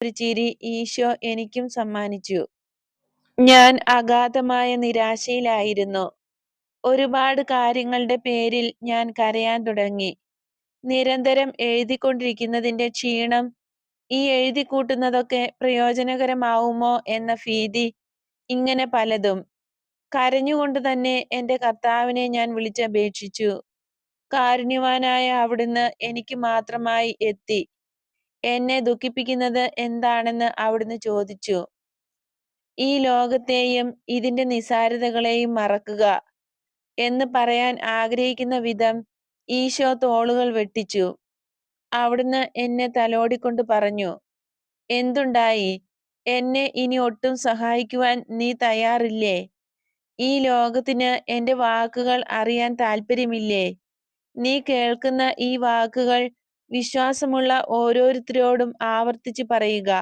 ഒരു ചിരി ഈശോ എനിക്കും സമ്മാനിച്ചു. ഞാൻ അഗാധമായ നിരാശയിലായിരുന്നു. ഒരുപാട് കാര്യങ്ങളുടെ പേരിൽ ഞാൻ കരയാൻ തുടങ്ങി. നിരന്തരം എഴുതിക്കൊണ്ടിരിക്കുന്നതിന്റെ ക്ഷീണം, ഈ എഴുതി കൂട്ടുന്നതൊക്കെ പ്രയോജനകരമാവുമോ എന്ന ഭീതി, ഇങ്ങനെ പലതും. കരഞ്ഞുകൊണ്ട് തന്നെ എന്റെ കർത്താവിനെ ഞാൻ വിളിച്ചപേക്ഷിച്ചു. കാരുണ്യവാനായ അവിടുന്ന് എനിക്ക് മാത്രമായി എത്തി. എന്നെ ദുഃഖിപ്പിക്കുന്നത് എന്താണെന്ന് അവിടുന്ന് ചോദിച്ചു. ഈ ലോകത്തെയും ഇതിന്റെ നിസാരതകളെയും മറക്കുക എന്ന് പറയാൻ ആഗ്രഹിക്കുന്ന വിധം ഈശോ തോളുകൾ വെട്ടിച്ചു. അവിടുന്ന് എന്നെ തലോടിക്കൊണ്ട് പറഞ്ഞു, എന്തുണ്ടായി? എന്നെ ഇനി ഒട്ടും സഹായിക്കുവാൻ നീ തയ്യാറില്ലേ? ഈ ലോകത്തിന് എന്റെ വാക്കുകൾ അറിയാൻ താല്പര്യമില്ലേ? നീ കേൾക്കുന്ന ഈ വാക്കുകൾ വിശ്വാസമുള്ള ഓരോരുത്തരോടും ആവർത്തിച്ച് പറയുക.